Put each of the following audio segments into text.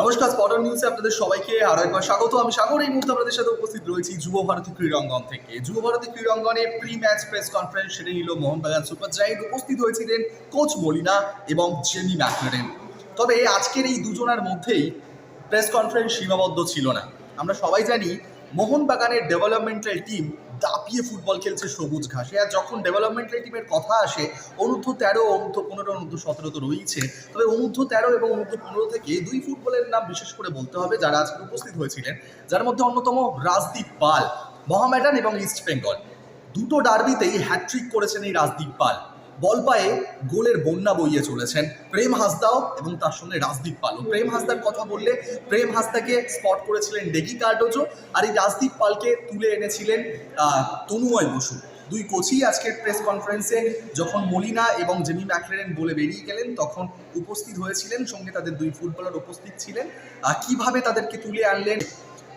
নমস্কার স্পটন নিউজে আপনাদের সবাইকে আরও একবার স্বাগত। আমি সাগর, এই মুহূর্তে আপনাদের সাথে উপস্থিত রয়েছি যুব ভারতী ক্রীড়াঙ্গন থেকে। যুব ভারতী ক্রীড়াঙ্গনে প্রি ম্যাচ প্রেস কনফারেন্স সেরে নিল মোহনবাগান সুপার জায়েন্ট উপস্থিত হয়েছিলেন কোচ মলিনা এবং জেমি ম্যাকলারেন তবে আজকের এই দুজনের মধ্যেই প্রেস কনফারেন্স সীমাবদ্ধ ছিল না। আমরা সবাই জানি, মোহনবাগানের ডেভেলপমেন্টাল টিম দাপিয়ে ফুটবল খেলছে সবুজ ঘাসে। আর যখন ডেভেলপমেন্টাল টিমের কথা আসে, অনূর্ধ্ব তেরো, অনূর্ধ্ব পনেরো, অনূর্ধ্ব সতেরো তো রয়েছে তবে অনূর্ধ্ব তেরো এবং অনূর্ধ্ব পনেরো থেকে দুই ফুটবলের নাম বিশেষ করে বলতে হবে যারা আজকে উপস্থিত হয়েছিলেন, যার মধ্যে অন্যতম রাজদীপ পাল, মহামেডান এবং ইস্ট বেঙ্গল। দুটো ডার্বিতেই হ্যাট্রিক করেছেন এই রাজদীপ পাল। বল পায়ে গোলের বন্যা বইয়ে চলেছেন। প্রেম হাসদাও এবং তার সঙ্গে রাজদীপ পালও। প্রেম হাসদার কথা বললে প্রেম হাসদাকে স্পট করেছিলেন ডেকি কার্ডোজো আর এই রাজদীপ পালকে তুলে এনেছিলেন তনুময় বসু। দুই কোচই আজকের প্রেস কনফারেন্সে যখন মলিনা এবং জেমি ম্যাকলেন বলে বেরিয়ে গেলেন, তখন উপস্থিত হয়েছিলেন, সঙ্গে তাদের দুই ফুটবলার উপস্থিত ছিলেন। কীভাবে তাদেরকে তুলে আনলেন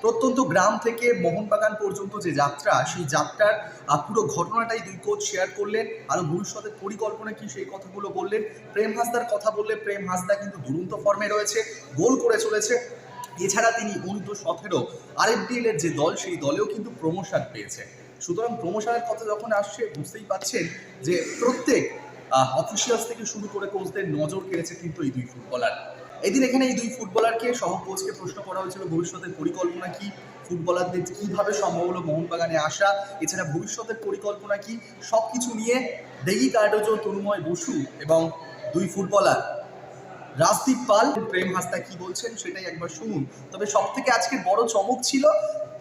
প্রত্যন্ত গ্রাম থেকে মোহনবাগান পর্যন্ত যে যাত্রা, সেই যাত্রার পুরো ঘটনাটাই দুই কোচ শেয়ার করলেন। আরও ভবিষ্যতের পরিকল্পনা কি সেই কথাগুলো বললেন। প্রেম হাসদার কথা বললে প্রেম হাসদা কিন্তু দুরন্ত ফর্মে রয়েছে, গোল করে চলেছে। এছাড়া তিনি অনূর্ধ্ব সতেরো আরএফডিএল যে দল, সেই দলেও কিন্তু প্রমোশন পেয়েছে। সুতরাং প্রমোশনের কথা যখন আসছে, বুঝতেই পাচ্ছেন যে প্রত্যেক অফিসিয়ালস থেকে শুরু করে কোচদের নজর কেড়েছে কিন্তু এই দুই ফুটবলার এদিন এখানে এই দুই ফুটবলারকে সহ কোচকে প্রশ্ন করা হয়েছিল, ভবিষ্যতের পরিকল্পনা কি? ফুটবলারদের কীভাবে সম্ভব হলো মোহনবাগানে আসা? এছাড়া ভবিষ্যতের পরিকল্পনা কি? সব কিছু নিয়ে দেগি কার্ডোজো তরুময় বসু এবং দুই ফুটবলার। রাজদীপ পাল, প্রেম হাস্তা কি বলছেন সেটাই একবার শুনুন। তবে সব থেকে আজকে বড় চমক ছিল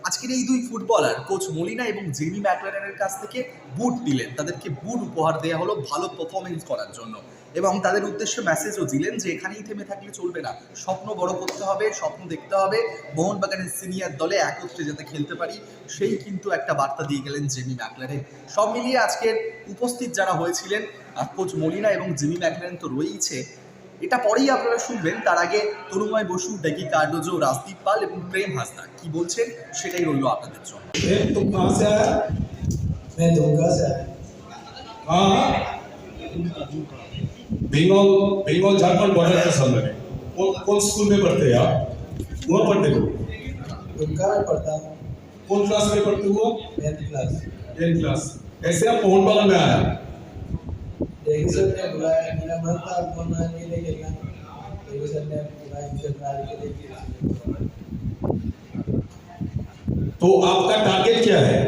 আজকের এই দুই ফুটবলার, কোচ মলিনা এবং জেমি ম্যাকলারেনের কাছ থেকে বুট দিলেন। তাদেরকে বুট উপহার দেওয়া হলো ভালো পারফরমেন্স করার জন্য। এবং তাদের উদ্দেশ্যে মেসেজও দিলেন যে, এখানেই থেমে থাকলে চলবে না। স্বপ্ন বড় করতে হবে, স্বপ্ন দেখতে হবে। মোহনবাগানের সিনিয়র দলে একত্রে যাতে খেলতে পারি। সেই কিন্তু একটা বার্তা দিয়ে গেলেন জেমি ম্যাকলারেন। সব মিলিয়ে আজকের উপস্থিত যারা হয়েছিলেন কোচ মলিনা এবং জেমি ম্যাকলারেন তো রয়েইছে এটা পরেই আপনারা শুনবেন তার আগে তরুময় বসু ডেকি কার্ডোজো রাজদীপ পাল এবং প্রেম হাসদা কি বলছেন সেটাই রইল আপনাদের জন্য ए, तुम कहाँ से आया मैं दुमका से आया हाँ बंगाल बंगाल झारखंड बॉर्डर के सामने में कौन कौन स्कूल में पढ़ते हैं आप वहाँ पढ़ते हो दुमका में पढ़ता हूँ कौन क्लास में पढ़ते हो टेंथ क्लास टेन क्लास कैसे आप मोहन बागान में आया सर ने बुलाया मेरा मन था फ़ोन के लिए खेलना देखी सर ने बुलाया इंटरनाल के लिए तो आपका टारगेट क्या है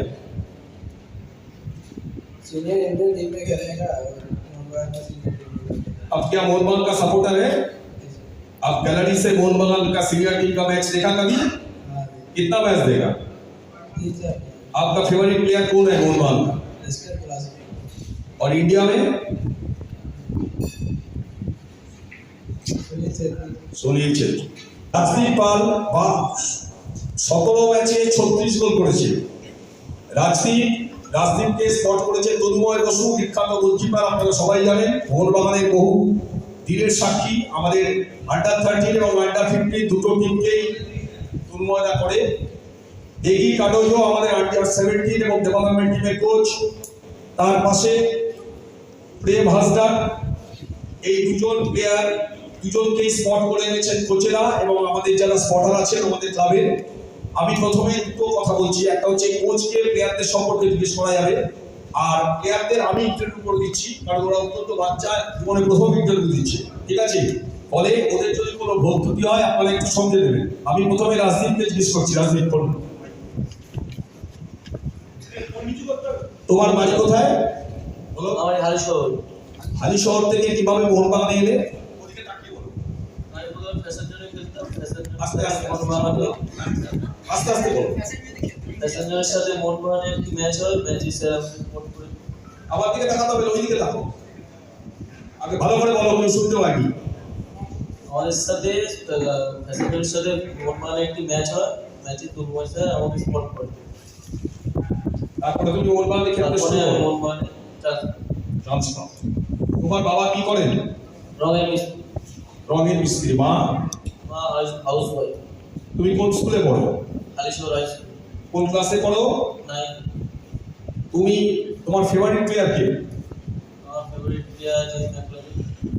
सीनियर इंडियन टीम में खेलेगा। अब क्या मोहन बागान का सपोर्टर है? आप गैलरी से मोहन बागान का सीनियर टीम का मैच देखा कभी? हाँ कितना मैच टीचर आपका फेवरेट प्लेयर कौन है मोहन बागान का और इंडिया में? শুনিয়েছেন। রাজদীপ পাল বা সতেরো ম্যাচে ছত্রিশ গোল করেছে। রাজদীপ, রাজদীপকে স্পট করেছে তন্ময় বসু, বিখ্যাত গোলকিপার, আপনারা সবাই জানেন। মোহনবাগানের বহু দিলের সাক্ষী আমাদের আন্ডার থার্টিন এবং আন্ডার ফিফটিন দুটো টিমকেই তন্ময়দা করে। এগি কাডোজো আমাদের আন্ডার সেভেন্টিন এবং ডেভেলপমেন্ট টিমের কোচ তার পাশে প্রেম হাসদা এই দুজন প্লেয়ার দুজনকেই স্পট করে এনেছেন কোচেরা এবং আমাদের যারা স্পটার আছেন আমাদের ক্লাবে আমি প্রথমে দুটো কথা বলছি। একটা হচ্ছে কোচকে প্লেয়ারদের সম্পর্কে জিজ্ঞেস করা যাবে। আর প্লেয়ারদের আমি ইন্টারভিউ করে দিচ্ছি কারণ ওরা অত্যন্ত বাচ্চা জীবনে প্রথম ইন্টারভিউ দিচ্ছে। ঠিক আছে? ফলে ওদের যদি কোনো ত্রুটি হয় আপনারা একটু সমঝে নেবেন। আমি প্রথমে রাজদীপকে জিজ্ঞেস করছি। রাজনীতি করুন তোমার বাড়ি কোথায়? বলো। আমার হালি শহর হালি শহর থেকে কীভাবে মোহনবাগানে এলে আমি প্রথমে প্যাসেঞ্জারে খেলতাম আস্তে আস্তে প্যাসেঞ্জার মোহনবাগানে আস্তে আস্তে বলো। প্যাসেঞ্জারের সাথে মোহনবাগানের একটি ম্যাচ হয় ম্যাচে স্যার আমার দিকে তাকাতে হবে ওই দিকে তাকো আগে ভালো করে বলো কেউ শুনতে পাইনি। আমাদের সাথে প্যাসেঞ্জারের সাথে মোহনবাগানের একটি ম্যাচ হয় ম্যাচে দুর্ময় স্যার আমাকে সাপোর্ট করে তারপরে তুমি মোহনবাগানে খেলতে তারপরে শুরু করো মোহনবাগানে ট্রান্সফার তোমার বাবা কি করেন? রঙের মিস্ত্রি। রঙের মিস্ত্রি মা। হাউস ওয়াইফ তুমি কোন স্কুলে পড়ো? হালি শহর হাই কোন ক্লাসে পড়ো? নাইন। তুমি তোমার ফেভারিট প্লেয়ার কে? আমার favourite player Jim McLaren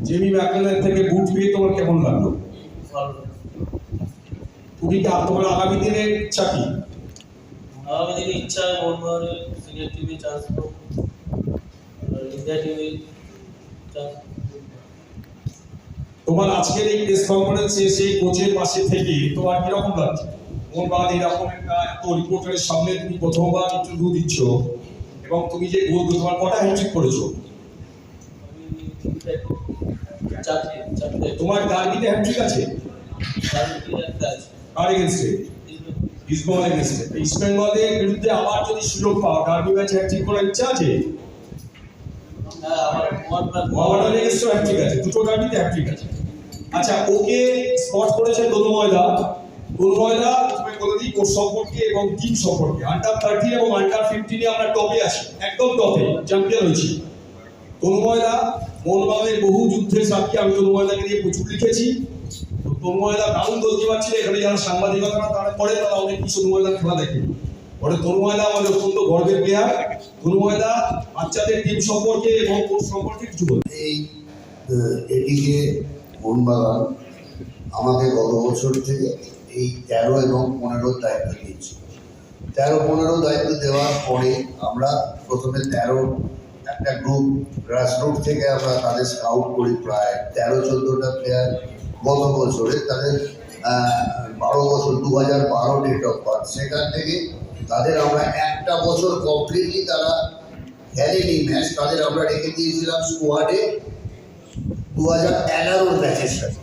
Jamie ম্যাকলেনের থেকে বুট পেয়ে তোমার কেমন লাগল? ভালো। তুমি কি তোমার আগামী দিনের ইচ্ছা কি? আগামী দিনে ইচ্ছা হয় মোহনবাগানের সিনিয়র টিমে চান্স পাবো। ইন্ডিয়া টিমে চান্স তোমার আজকের এই প্রেস কনফারেন্সে সেই কোচের পাশে থেকে তোমার কীরকম লাগছে? মোহনবাগান এরকম একটা এত রিপোর্টারের সামনে তুমি প্রথমবার ইন্টারভিউ দিচ্ছ এবং তুমি যে গোল তোমার কটা হ্যাট্রিক করেছ? তোমার ডার্বিতে হ্যাট্রিক আছে? কার এগেনস্টে ইস্টবেঙ্গল এগেনস্টে ইস্ট বেঙ্গলের বিরুদ্ধে আবার যদি সুযোগ পাও ডার্বি ম্যাচ হ্যাট্রিক করার ইচ্ছা আছে? হ্যাঁ আমার মোহামেডান এগেনস্টও হ্যাট্রিক আছে। দুটো ডার্বিতে হ্যাট্রিক আছে। আচ্ছা ওকে স্পট করেছে তনুময়দা তনুময়দা তুমি বলে দিই সম্পর্কে এবং টিম সম্পর্কে। আন্ডার থার্টিন এবং আন্ডার ফিফটিনে আমরা টপে আছি, একদম টপে চ্যাম্পিয়ন হয়েছি। তনুময়দা মোহনবাগানের বহু যুদ্ধের সাক্ষী, আমি তনুময়দাকে নিয়ে প্রচুর লিখেছি। তো তনুময়দা দারুণ গোলকিপার ছিল এখানে যারা সাংবাদিকতা তারা করে তারা অনেক কিছু তনুময়দা খেলা দেখে। পরে তনুময়দা আমাদের অত্যন্ত গর্বের প্লেয়ার তনুময়দা বাচ্চাদের টিম সম্পর্কে এবং কোচ সম্পর্কে কিছু বলবে এই এটিকে মোহনবাগান আমাকে গত বছর থেকে এই তেরো এবং পনেরোর দায়িত্ব দিয়েছে। তেরো, পনেরো দায়িত্ব দেওয়ার পরে আমরা প্রথমে তেরো একটা গ্রুপ গ্রাসরুট থেকে আমরা তাদের স্কাউট করি প্রায় তেরো, চোদ্দোটা প্লেয়ার গত বছরে। তাদের বারো বছর দু হাজার বারো ডেট অফ বার্থ সেখান থেকে তাদের আমরা একটা বছর কমপ্লিটলি তারা খেলেনি ম্যাচ তাদের আমরা রেখে দিয়েছিলাম স্কোয়াডে দু হাজার এগারোর ম্যাচের সাথে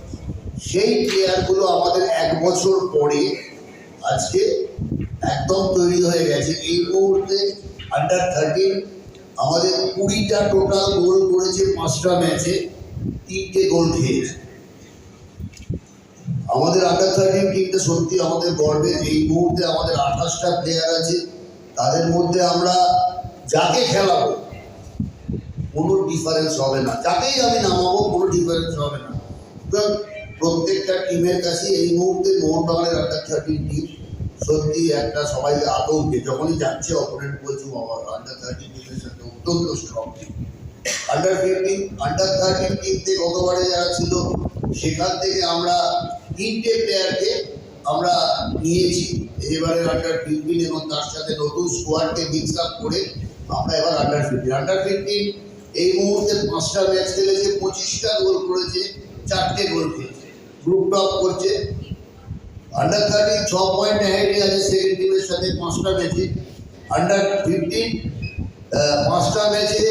সেই প্লেয়ারগুলো আমাদের এক বছর পরে আজকে একদম তৈরি হয়ে গেছে। এই মুহূর্তে আন্ডার থার্টিন আমাদের কুড়িটা টোটাল গোল করেছে পাঁচটা ম্যাচে তিনটে গোল খেয়েছে আমাদের আন্ডার থার্টিন টিমটা সত্যি আমাদের গর্বের এই মুহূর্তে আমাদের আঠাশটা প্লেয়ার আছে। তাদের মধ্যে আমরা যাকে খেলাবো কোনো ডিফারেন্স হবে না। যাকেই আমি নামাবো কোনো ডিফারেন্স হবে না। সুতরাং প্রত্যেকটা টিমের কাছে এই মুহূর্তে মোহনবাগানের আন্ডার থার্টিন টিম সত্যি একটা সবাইকে আতঙ্কে। যখনই যাচ্ছে অপোনেন্ট বলছে, বাবা আন্ডার থার্টিন টিমের সাথে অত্যন্ত strong team under fifteen under thirteen টিমতে গতবারে যারা ছিল, সেখান থেকে আমরা তিনটে প্লেয়ারকে আমরা নিয়েছি। এবারে আন্ডার ফিফটিন এবং তার সাথে নতুন স্কোয়াডকে মিক্স আপ করে আমরা এবার আন্ডার ফিফটিন আন্ডার ফিফটিন এই মুহূর্তে পাঁচটা ম্যাচ খেলেছে, পঁচিশটা গোল করেছে, চারটে গোল খেয়েছে গ্রুপ টপ করছে। আন্ডার থার্টিন ছ পয়েন্ট হেডে আছে সেকেন্ড টিমের সাথে পাঁচটা ম্যাচে আন্ডার ফিফটিন পাঁচটা ম্যাচে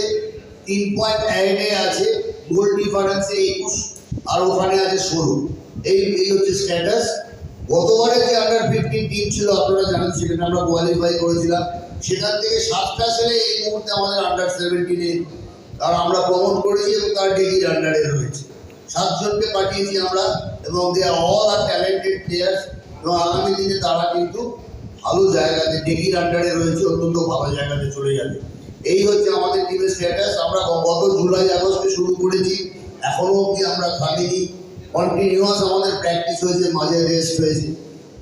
তিন পয়েন্ট হেডে আছে গোল ডিফারেন্সে একুশ, আর ওখানে আছে ষোলো। এই এই হচ্ছে স্ট্যাটাস গতবারে যে আন্ডার ফিফটিন টিম ছিল, আপনারা জানেন, সেখানে আমরা কোয়ালিফাই করেছিলাম। সেখান থেকে সাতটা ছেলে এই মুহূর্তে আমাদের আন্ডার সেভেন্টিনে কারণ আমরা প্রমোট করেছি এবং তার ডিগ্রির আন্ডারে রয়েছে। সাতজনকে পাঠিয়েছি আমরা এবং they are all are talented players এবং আগামী দিনে তারা কিন্তু ভালো জায়গাতে ডিগ্রির আন্ডারে রয়েছে, অত্যন্ত ভালো জায়গাতে চলে যাবে। এই হচ্ছে আমাদের টিমের স্ট্যাটাস আমরা গত জুলাই, আগস্টে শুরু করেছি। এখনও অবধি আমরা থামিনি। কন্টিনিউয়াস আমাদের প্র্যাকটিস হয়েছে, মাঝে রেস্ট হয়েছে।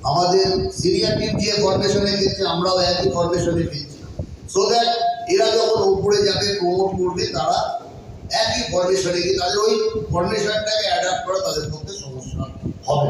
আমাদের সিনিয়র টিম যে ফরমেশনে খেলছে, আমরাও একই ফরমেশনে খেলছি। সো দ্যাট এরা যখন উপরে যাবে প্রমোট করবে, তারা একই ফর্মেশনে গিয়ে তাদের ওই ফর্মেশনটাকে অ্যাডাপ্ট করা তাদের পক্ষে সমস্যা হবে।